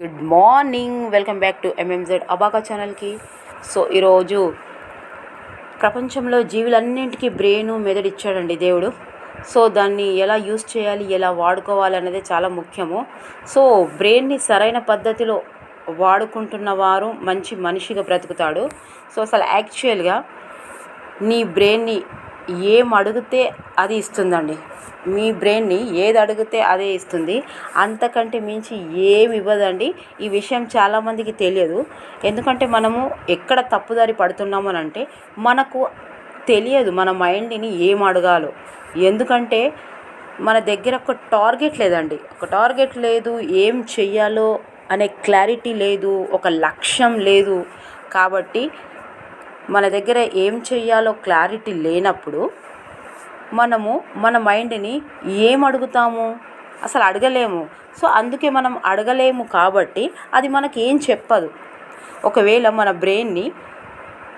Good morning welcome back to MMZ abaca ఛానల్కి so ఈరోజు ప్రపంచంలో జీవులన్నింటికీ బ్రెయిన్ మెదడు ఇచ్చాడండి దేవుడు. సో దాన్ని ఎలా యూస్ చేయాలి ఎలా వాడుకోవాలి అనేది చాలా ముఖ్యము. సో బ్రెయిన్ని సరైన పద్ధతిలో వాడుకుంటున్న వారు మంచి మనిషిగా బ్రతుకుతాడు. సో అసలు యాక్చువల్గా నీ బ్రెయిన్ని ఏం అడిగితే అది ఇస్తుందండి. మీ బ్రెయిన్ని ఏది అడిగితే అదే ఇస్తుంది. అంతకంటే మించి ఏమి ఇవ్వదండి. ఈ విషయం చాలామందికి తెలియదు. ఎందుకంటే మనము ఎక్కడ తప్పుదారి పడుతున్నామనంటే అంటే మనకు తెలియదు. మన మైండ్ని ఏం అడగాలో. ఎందుకంటే మన దగ్గర ఒక టార్గెట్ లేదండి. ఒక టార్గెట్ లేదు. ఏం చెయ్యాలో అనే క్లారిటీ లేదు. ఒక లక్ష్యం లేదు. కాబట్టి మన దగ్గర ఏం చేయాలో క్లారిటీ లేనప్పుడు మనము మన మైండ్ని ఏం అడుగుతాము? అసలు అడగలేము. సో అందుకే మనం అడగలేము కాబట్టి అది మనకి ఏం చెప్పదు. ఒకవేళ మన బ్రెయిన్ని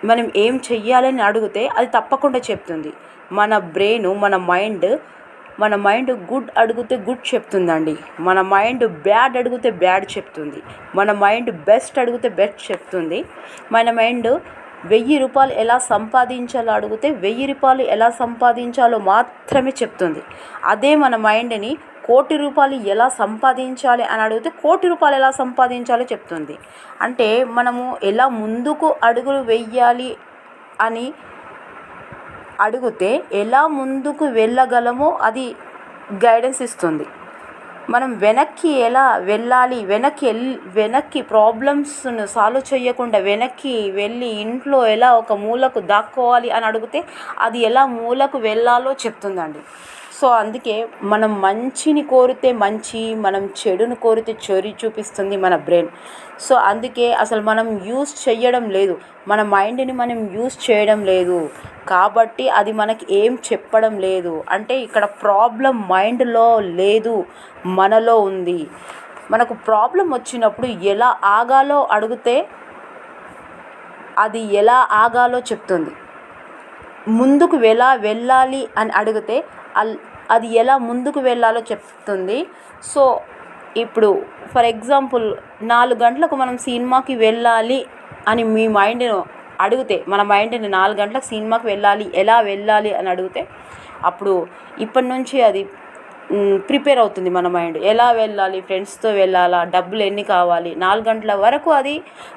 మనం ఏం చెయ్యాలని అడిగితే అది తప్పకుండా చెప్తుంది. మన బ్రెయిన్ మన మైండ్ మన మైండ్ గుడ్ అడిగితే గుడ్ చెప్తుందండి. మన మైండ్ బ్యాడ్ అడిగితే బ్యాడ్ చెప్తుంది. మన మైండ్ బెస్ట్ అడిగితే బెస్ట్ చెప్తుంది. మన మైండ్ వెయ్యి రూపాయలు ఎలా సంపాదించాలో అడిగితే వెయ్యి రూపాయలు ఎలా సంపాదించాలో మాత్రమే చెప్తుంది. అదే మన మైండ్ని కోటి రూపాయలు ఎలా సంపాదించాలి అని అడిగితే కోటి రూపాయలు ఎలా సంపాదించాలో చెప్తుంది. అంటే మనము ఎలా ముందుకు అడుగులు వెయ్యాలి అని అడిగితే ఎలా ముందుకు వెళ్ళగలమో అది గైడెన్స్ ఇస్తుంది. మనం వెనక్కి ఎలా వెళ్ళాలి? వెనక్కి వెళ్ళి వెనక్కి ప్రాబ్లమ్స్ను సాల్వ్ చేయకుండా వెనక్కి వెళ్ళి ఇంట్లో ఎలా ఒక మూలకు దాక్కోవాలి అని అడిగితే అది ఎలా మూలకు వెళ్ళాలో చెప్తుందండి. సో అందుకే మనం మంచిని కోరితే మంచి మనం చెడును కోరితే చెడు చూపిస్తుంది మన బ్రెయిన్. సో అందుకే అసలు మనం యూస్ చేయడం లేదు. మన మైండ్ని మనం యూస్ చేయడం లేదు. కాబట్టి అది మనకి ఏం చెప్పడం లేదు. అంటే ఇక్కడ ప్రాబ్లం మైండ్లో లేదు మనలో ఉంది. మనకు ప్రాబ్లం వచ్చినప్పుడు ఎలా ఆగాలో అడిగితే అది ఎలా ఆగాలో చెప్తుంది. ముందుకు ఎలా వెళ్ళాలి అని అడిగితే అల్ అది ఎలా ముందుకు వెళ్ళాలో చెప్తుంది. సో ఇప్పుడు ఫర్ ఎగ్జాంపుల్ నాలుగు గంటలకు మనం సినిమాకి వెళ్ళాలి అని మీ మైండ్ను అడిగితే మన మైండ్ని నాలుగు గంటలకు సినిమాకి వెళ్ళాలి ఎలా వెళ్ళాలి అని అడిగితే అప్పుడు ఇప్పటి నుంచి అది ప్రిపేర్ అవుతుంది మన మైండ్. ఎలా వెళ్ళాలి ఫ్రెండ్స్తో వెళ్ళాలా డబ్బులు ఎన్ని కావాలి నాలుగు గంటల వరకు అది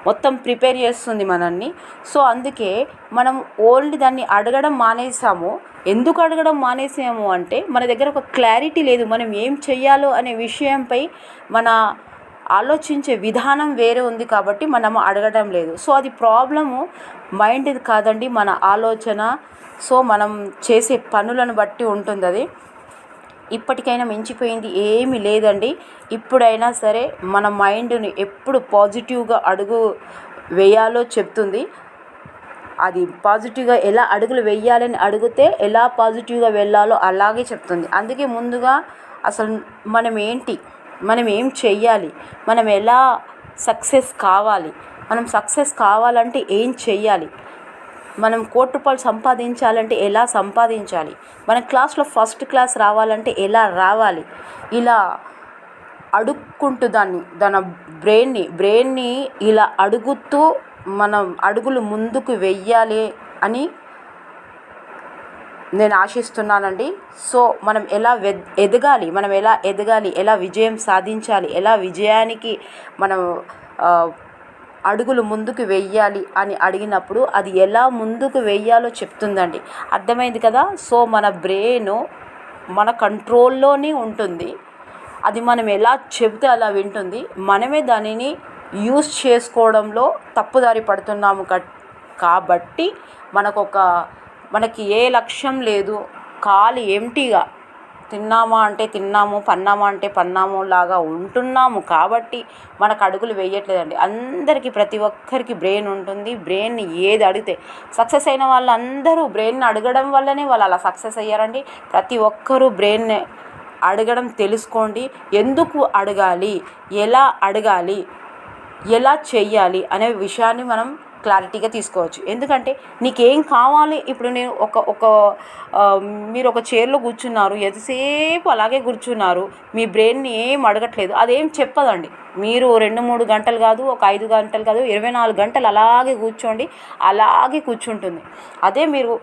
మొత్తం ప్రిపేర్ చేస్తుంది మనల్ని. సో అందుకే మనం ఓన్లీ దాన్ని అడగడం మానేసాము. ఎందుకు అడగడం మానేసాము అంటే మన దగ్గర ఒక క్లారిటీ లేదు. మనం ఏం చెయ్యాలో అనే విషయంపై మన ఆలోచించే విధానం వేరే ఉంది కాబట్టి మనం అడగడం లేదు. సో అది ప్రాబ్లము మైండ్ కాదండి మన ఆలోచన. సో మనం చేసే పనులను బట్టి ఉంటుంది అది. ఇప్పటికైనా మించిపోయింది ఏమీ లేదండి. ఇప్పుడైనా సరే మన మైండ్ని ఎప్పుడు పాజిటివ్గా అడుగు వేయాలో చెప్తుంది. అది పాజిటివ్గా ఎలా అడుగులు వేయాలని అడిగితే ఎలా పాజిటివ్గా వెళ్ళాలో అలాగే చెప్తుంది. అందుకే ముందుగా అసలు మనం ఏంటి? మనం ఏం చెయ్యాలి? మనం ఎలా సక్సెస్ కావాలి? మనం సక్సెస్ కావాలంటే ఏం చెయ్యాలి? మనం కోటి రూపాయలు సంపాదించాలంటే ఎలా సంపాదించాలి? మన క్లాస్లో ఫస్ట్ క్లాస్ రావాలంటే ఎలా రావాలి? ఇలా అడుక్కుంటూ దాన్ని దాని బ్రెయిన్ని బ్రెయిన్ని ఇలా అడుగుతూ మనం అడుగులు ముందుకు వెయ్యాలి అని నేను ఆశిస్తున్నానండి. సో మనం ఎలా ఎదగాలి మనం ఎలా ఎదగాలి ఎలా విజయం సాధించాలి ఎలా విజయానికి మనం అడుగులు ముందుకు వెయ్యాలి అని అడిగినప్పుడు అది ఎలా ముందుకు వెయ్యాలో చెప్తుందండి. అర్థమైంది కదా? సో మన బ్రెయిన్ మన కంట్రోల్లోనే ఉంటుంది. అది మనం ఎలా చెబితే అలా వింటుంది. మనమే దానిని యూస్ చేసుకోవడంలో తప్పుదారి పడుతున్నాము కాబట్టి మనకు ఒక మనకి ఏ లక్ష్యం లేదు. ఖాళీ ఎంటీగా తిన్నామా అంటే తిన్నాము పన్నామా అంటే పన్నాము లాగా ఉంటున్నాము కాబట్టి మనకు అడుగులు వేయట్లేదండి. అందరికీ ప్రతి ఒక్కరికి బ్రెయిన్ ఉంటుంది. బ్రెయిన్ ఏది అడిగితే సక్సెస్ అయిన వాళ్ళందరూ బ్రెయిన్ అడగడం వల్లనే వాళ్ళు అలా సక్సెస్ అయ్యారండి. ప్రతి ఒక్కరూ బ్రెయిన్ అడగడం తెలుసుకోండి. ఎందుకు అడగాలి? ఎలా అడగాలి? ఎలా చెయ్యాలి అనే విషయాన్ని మనం క్లారిటీగా తీసుకోవచ్చు. ఎందుకంటే నీకేం కావాలి? ఇప్పుడు నేను ఒక ఒక మీరు ఒక చైర్లో కూర్చున్నారు ఎంతసేపు అలాగే కూర్చున్నారు మీ బ్రెయిన్ని ఏం అడగట్లేదు అదేం చెప్పదండి. మీరు రెండు మూడు గంటలు కాదు ఒక ఐదు గంటలు కాదు ఇరవై నాలుగు గంటలు అలాగే కూర్చోండి అలాగే కూర్చుంటుంది. అదే మీరు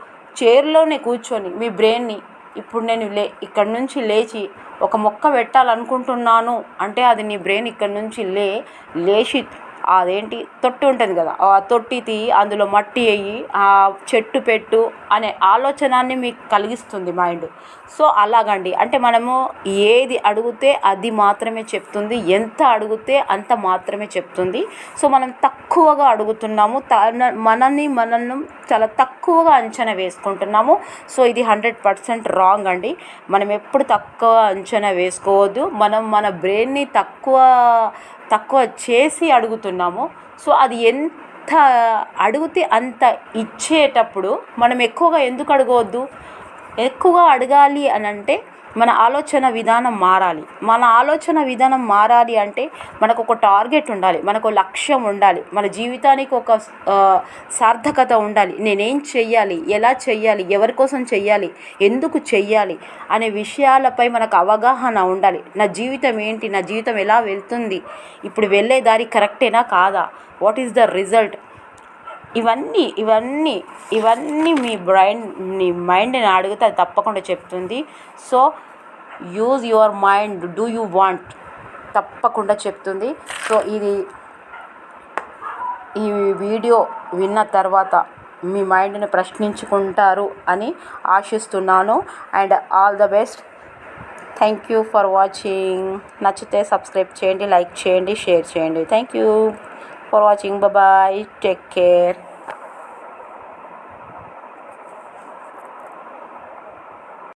చైర్లోనే కూర్చొని మీ బ్రెయిన్ని ఇప్పుడు నేను లే ఇక్కడ నుంచి లేచి ఒక మొక్క పెట్టాలనుకుంటున్నాను అంటే అది నీ బ్రెయిన్ ఇక్కడ నుంచి లే లేచి అదేంటి తొట్టి ఉంటుంది కదా ఆ తొట్టి తీయి అందులో మట్టి వేయి ఆ చెట్టు పెట్టు అనే ఆలోచనాన్ని మీకు కలిగిస్తుంది మైండ్. సో అలాగండి. అంటే మనము ఏది అడిగితే అది మాత్రమే చెప్తుంది ఎంత అడిగితే అంత మాత్రమే చెప్తుంది. సో మనం తక్కువగా అడుగుతున్నాము తన మనల్ని మనల్ని చాలా తక్కువగా అంచనా వేసుకుంటున్నాము. సో ఇది హండ్రెడ్ పర్సెంట్ రాంగ్ అండి. మనం ఎప్పుడు తక్కువ అంచనా వేసుకోవద్దు. మనం మన బ్రెయిన్ని తక్కువ తక్కువ చేసి అడుగుతున్నాము. సో అది ఎంత అడిగితే అంత ఇచ్చేటప్పుడు మనం ఎక్కువగా ఎందుకు అడగవద్దు? ఎక్కువగా అడగాలి అని అంటే మన ఆలోచన విధానం మారాలి. మన ఆలోచన విధానం మారాలి అంటే మనకు ఒక టార్గెట్ ఉండాలి. మనకు లక్ష్యం ఉండాలి. మన జీవితానికి ఒక సార్థకత ఉండాలి. నేనేం చెయ్యాలి? ఎలా చెయ్యాలి? ఎవరి కోసం చెయ్యాలి? ఎందుకు చెయ్యాలి? అనే విషయాలపై మనకు అవగాహన ఉండాలి. నా జీవితం ఏంటి? నా జీవితం ఎలా వెళ్తుంది? ఇప్పుడు వెళ్ళే దారి కరెక్టేనా? కాదా? వాట్ ఈస్ ద రిజల్ట్ ఇవన్నీ ఇవన్నీ ఇవన్నీ మీ బ్రైన్ మీ మైండ్ని అడిగితే అది తప్పకుండా చెప్తుంది. So use your mind do you want తప్పకుండా చెప్తుంది. సో ఇది ఈ వీడియో విన్న తర్వాత మీ మైండ్ని ప్రశ్నించుకుంటారు అని ఆశిస్తున్నాను. And all the best. Thank you for watching. నచ్చితే సబ్స్క్రైబ్ చేయండి లైక్ చేయండి షేర్ చేయండి. Thank you. For watching bye take care